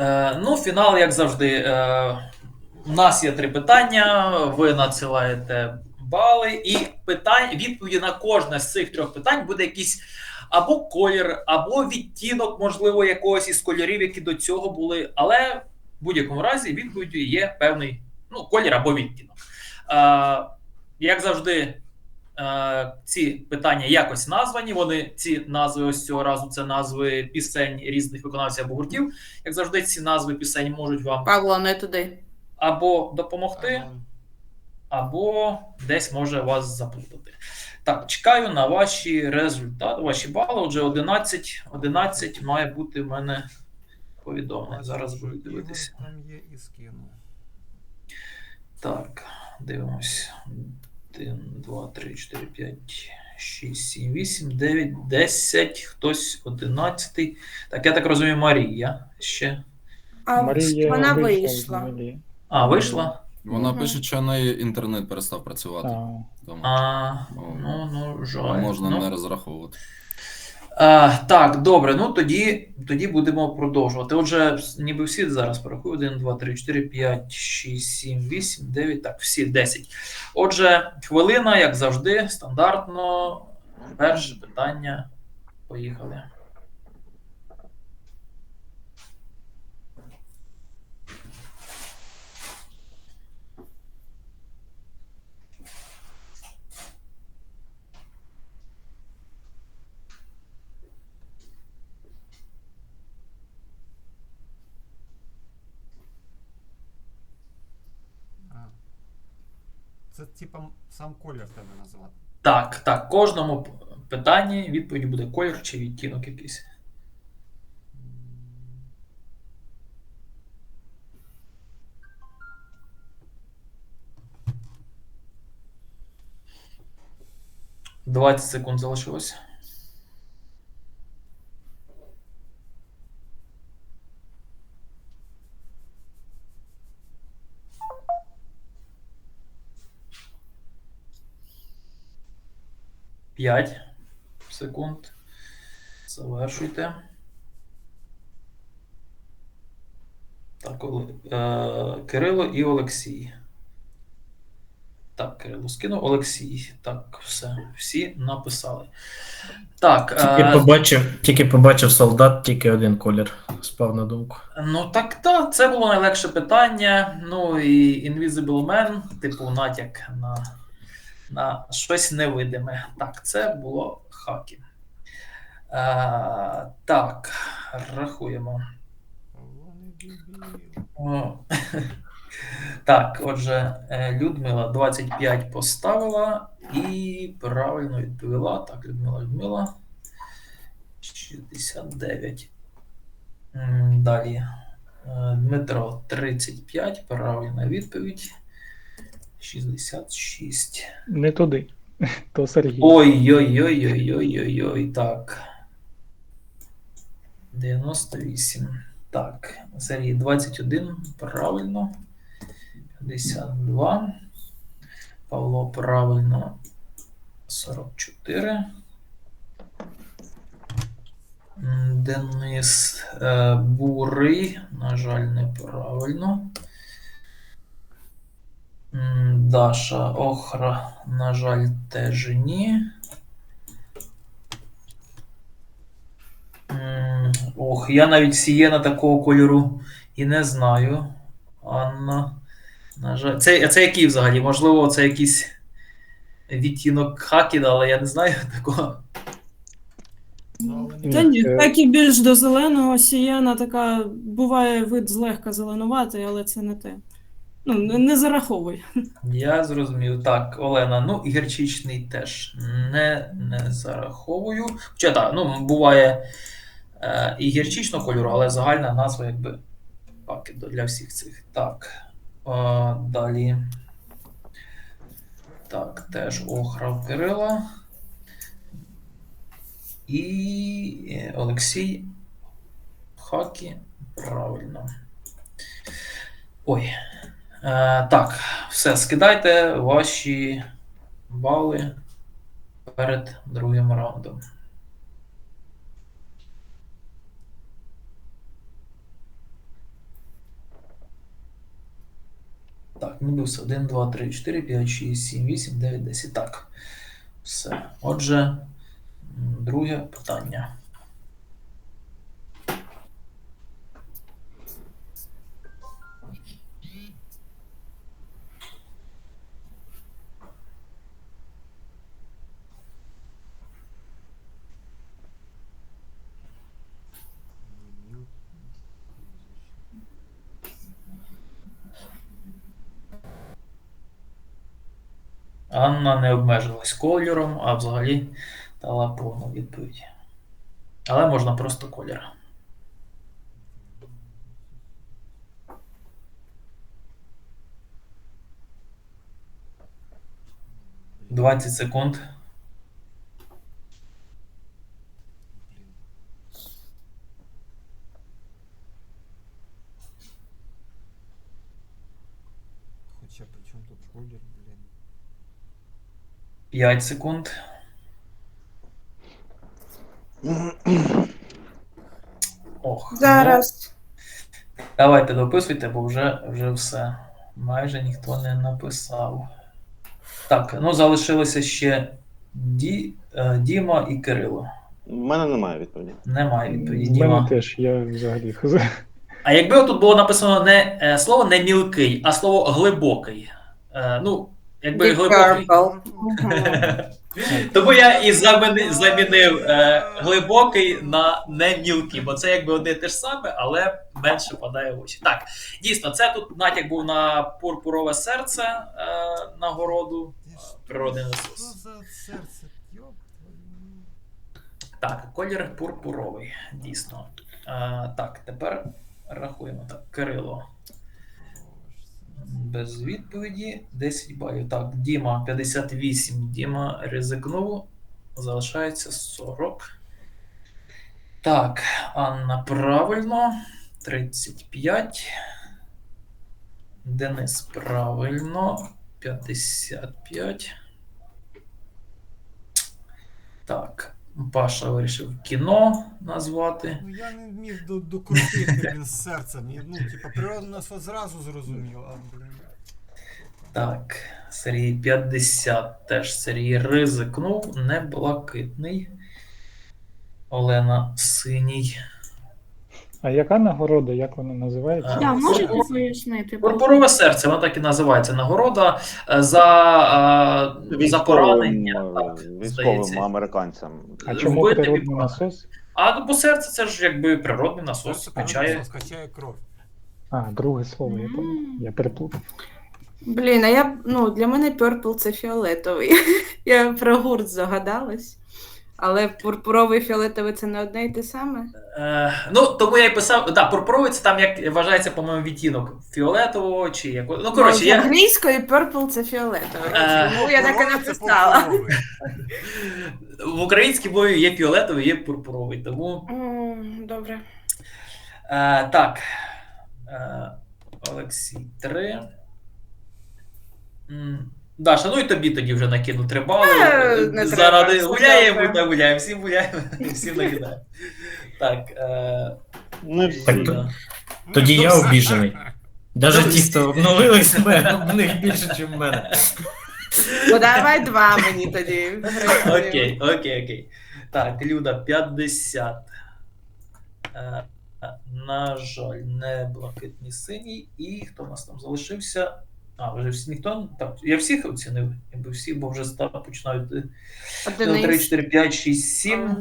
Е, ну, фінал, як завжди. Е, у нас є три питання. Ви надсилаєте бали, і питань, відповіді на кожне з цих трьох питань буде якийсь або колір, або відтінок, можливо, якогось із кольорів, які до цього були. Але в будь-якому разі відповіддю є певний ну, колір або відтінок. Е, як завжди. Е, ці питання якось названі. Вони ці назви ось цього разу це назви пісень різних виконавців або гуртів. Як завжди, ці назви пісень можуть вам Павло, не туди. або допомогти, або десь може вас заплутати. Так, чекаю на ваші результати, ваші бали. Отже, 11, 11 має бути в мене повідомлення. Зараз буду дивитися. Там є і скину. Так, дивимось. 1, 2, 3, 4, 5, 6, 7, 8, 9, 10, хтось 11. Так, я так розумію, Марія ще. А Марія вона вийшла вийшла. взагалі. А, вийшла? Вона Мгм. пише, що в неї інтернет перестав працювати. А, Тому А, Ну, ну, ну, жаль. можна ну, не розраховувати. А, так, добре, ну тоді, тоді будемо продовжувати. Отже, ніби всі зараз порахую. 1, 2, 3, 4, 5, 6, 7, 8, 9, так, всі 10. Отже, хвилина, як завжди, стандартно. Перше питання. Поїхали. А. Це типа сам колір тебе назвати. Так, так, кожному питанні відповідь буде колір чи відтінок якийсь. Двадцять секунд залишилось. П'ять секунд. Завершуйте. Так, е, Кирило і Олексій. Так, Кирило скинув. Олексій. Так, все. Всі написали. Так. Тільки е, побачив, тільки побачив солдат, тільки один колір спав на думку. Ну так, так, це було найлегше питання. Ну і Invisible Man, типу, натяк на, на щось невидиме. Так, це було хакі. Е, так, рахуємо. Так, отже, е, Людмила 25 поставила і правильно відповіла. Так, Людмила, Людмила. 69. Далі. Е, Дмитро 35. Правильна відповідь. 66. не туди. То Сергій. Ой-ой-ой-ой-ой-ой-ой. Так. 98. Так. Сергій 21. Правильно. 52. Павло правильно. 44. Денис е, Бурий. На жаль, неправильно. Даша Охра, на жаль, теж ні. Ох, я навіть сієна такого кольору і не знаю. Анна. На жаль. Це, це який взагалі? Можливо, це якийсь відтінок хакіда, але я не знаю такого. Та ні, Е, так і більш до зеленого сіяна така буває вид злегка зеленуватий, але це не те. Ну, не, зараховуй. Я зрозумів. Так, Олена, ну і гірчичний теж не, не зараховую. Хоча так, ну, буває е, і гірчичного кольору, але загальна назва якби пакет для всіх цих. Так. Е, далі. Так, теж охра Кирила. І е, Олексій Хакі. Правильно. Ой. Е, так, все, скидайте ваші бали перед другим раундом. Так, мінус 1, 2, 3, 4, 5, 6, 7, 8, 9, 10. Так. Все. Отже, друге питання. Анна не обмежилась кольором, а взагалі дала повну відповідь. Але можна просто колір. Двадцять секунд. Хоча при чому тут колір, блін. 5 секунд. Ох. ну, Зараз. Давайте дописуйте, бо вже, вже все. Майже ніхто не написав. Так, ну залишилося ще Ді, е, Діма і Кирило. У мене немає відповіді. Немає відповіді. У мене теж, я взагалі хз. А якби тут було написано не е, слово не мілкий, а слово глибокий. Е, ну, якби Deep глибокий. Тому я і замінив, замінив е, глибокий на не мілкий, бо це якби одне те ж саме, але менше падає в очі. Так, дійсно, це тут натяк був на пурпурове серце е, нагороду е, природний насос. Так, колір пурпуровий, дійсно. Е, так, тепер рахуємо так. Кирило. Без відповіді 10 балів. Так, Діма 58. Діма ризикнув. Залишається 40. Так, Анна правильно. 35. Денис правильно. 55. Так. Паша вирішив кіно назвати. Ну я не вмів до, докрутити він з серцем. Я, Ну, типа, природний насос зразу зрозумів, а блін. Так, Сергій 50 теж Сергій ризикнув, не блакитний. Олена синій. А яка нагорода, як вона називається? Да, можете пояснити? Пурпурове серце, вона так і називається нагорода е, за, е, за поранення. Військовим, Так, е, здається. американцям. А чому вбити природний від- насос? А ну, бо серце це ж якби природний насос, качає. Скачає кров. А, друге слово, я понял. Я переплутав. Блін, а я ну для мене Purple це фіолетовий. я про гурт загадалась. Але пурпуровий і фіолетовий це не одне і те саме. Е, ну, тому я і писав, да, пурпуровий це там як вважається, по-моєму, відтінок фіолетового чи якого. Ну, коротше, я. англійської Purple це фіолетовий. Е, Тому я так і написала. В українській мові є фіолетовий, є пурпуровий. Тому Добре. Е, так. Е, Олексій 3. Даша, ну і тобі тоді вже накину три бали. Е, не Заради треба, гуляємо, та гуляємо, всім гуляємо, всім накидаємо. Так. Е, Не всі. Так, то- Тоді я обіжений. Навіть ті, хто обновили себе, в них більше, ніж в мене. Ну давай два мені тоді. Окей, окей, окей. Так, Люда 50. Е, е, на жаль, не блакитний синій. І хто у нас там залишився? А, вже всі ніхто. Так, я всіх оцінив, якби всі, бо вже став починають. е, 3, 4, 5, 6, 7.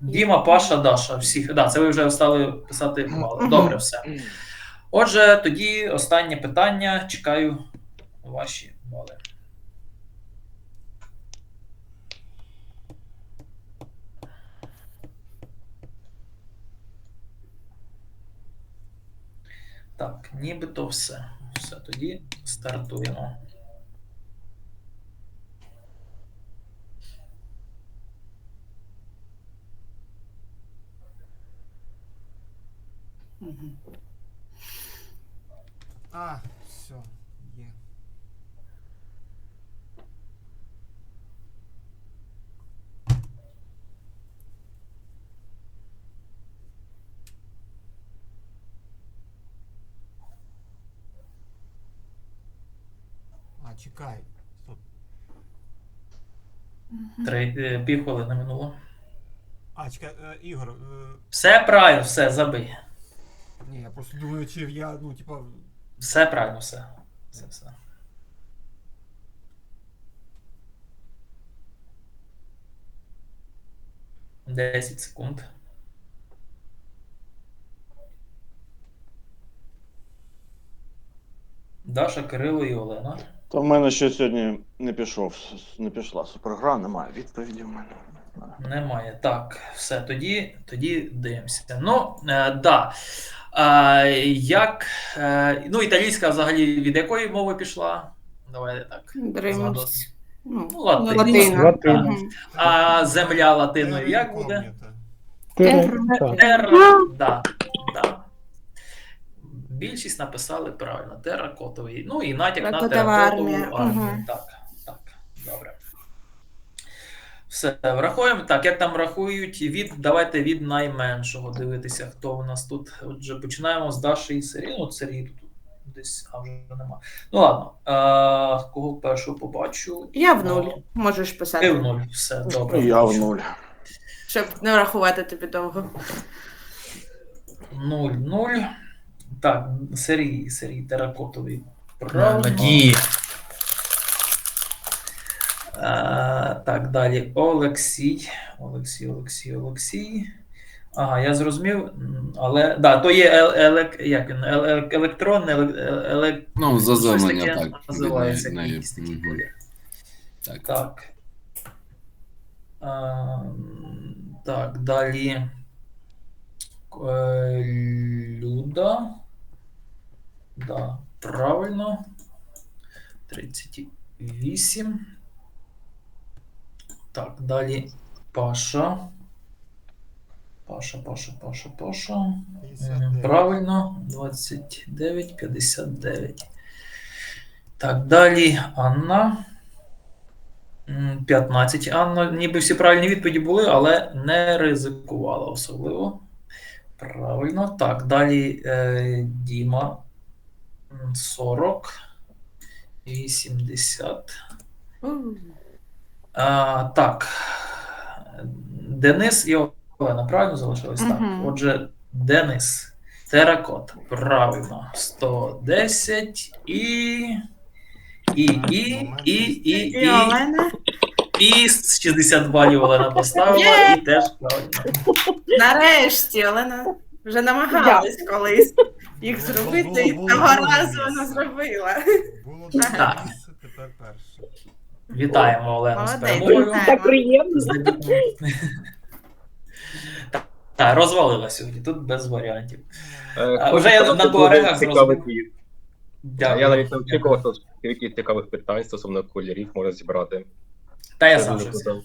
Діма, Паша, Даша. Всіх. Да, це ви вже стали писати бали. Добре, все. Отже, тоді останнє питання. Чекаю ваші бали. Так, нібито все. Все, тоді стартуємо. А, все, є. А, чекай. Стоп. Три е, півхвилини минуло. А, чекай, е, Ігор, е, Все правильно, все, забий. ні, я просто думаю, чи я, ну, типа, Все правильно, все. все, все. Десять секунд. Даша, Кирило і Олена. То в мене ще сьогодні не пішов, не пішла супергра, немає відповіді в мене. Немає. Так, все, тоді, тоді дивимося. Ну, е, да. Е, як. Е, ну, італійська взагалі від якої мови пішла? Давайте так. Ну, Ну, латин. латина. Латина. Мгм. А земля латиною як буде? Терра. да. Більшість написали правильно. Терракотовий. Ну і натяк на армія. армію. Мгм. Так, так, добре. Все, врахуємо. Так, як там рахують від, давайте від найменшого дивитися, хто у нас тут. Отже, починаємо з Даші і Сергія. Ну, Сергій тут десь, а вже нема. Ну ладно. А, кого першого побачу? Я в нуль. А, Можеш Ти в писати. нуль. Все, добре. Я в нуль. Щоб не рахувати тобі довго. Нуль, нуль. Так, Сергій, Сергій Теракотовий. Правильно. Надії. А, так, далі. Олексій. Олексій, Олексій, Олексій. Ага, я зрозумів. Але да, то є елек, як він, ел- ел- електронне, елек, Ну, заземлення таке так. називається якийсь такий Мгм. Так. Так. А, так, далі. Е, Люда. Да, правильно. 38. Так, далі Паша. Паша, Паша, Паша, Паша. 59. Правильно, 29, 59. Так, далі Анна. 15. Анна, ніби всі правильні відповіді були, але не ризикувала особливо. Правильно. Так, далі е, Діма. М, 40. 80. У. А, так. Денис і Олена, правильно залишилось? Так. Отже, Денис. Теракот. Правильно. 110 і. І, і, і, і, І і, Олена. і 60 балів Олена поставила, і теж правильно. Нарешті, Олена вже намагалась колись їх зробити, було- і того разу вона зробила. Було друге Так. місце, тепер перше. Вітаємо Олену з Молодець, перемогою. Так приємно. З дебютом. Розвалила сьогодні, тут без варіантів. А, Хочу вже я на туарегах цікавий зрозумів. квіз. Дякую. Я навіть не очікував, що скільки цікавих питань стосовно кольорів можна зібрати. Та я сам дуже щось. круто.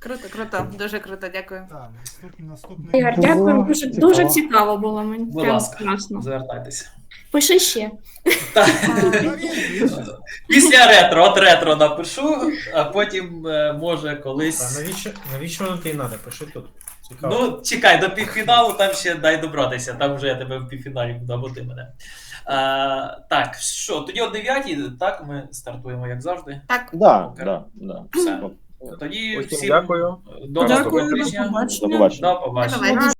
Круто, круто, дуже круто, дякую. Так, наступний, наступний. Ігор, дякую. Дуже, цікаво. дуже цікаво було мені. Будь Прям ласка. класно. Звертайтеся. Пиши ще. Та він більше. Після ретро, от ретро напишу, а потім е, може А колись. навіщо, навіщо воно тобі треба? Пиши тут. Цікаво. Ну, чекай, до півфіналу там ще дай добратися, там вже я тебе в півфіналі буду, або ти мене. А, так, що, тоді о 9 так, ми стартуємо, як завжди. Так, Да, да, да. Все. Тоді Усім всім дякую. до Дякую, наступного до тижня. побачення. До побачення. До побачення. давай.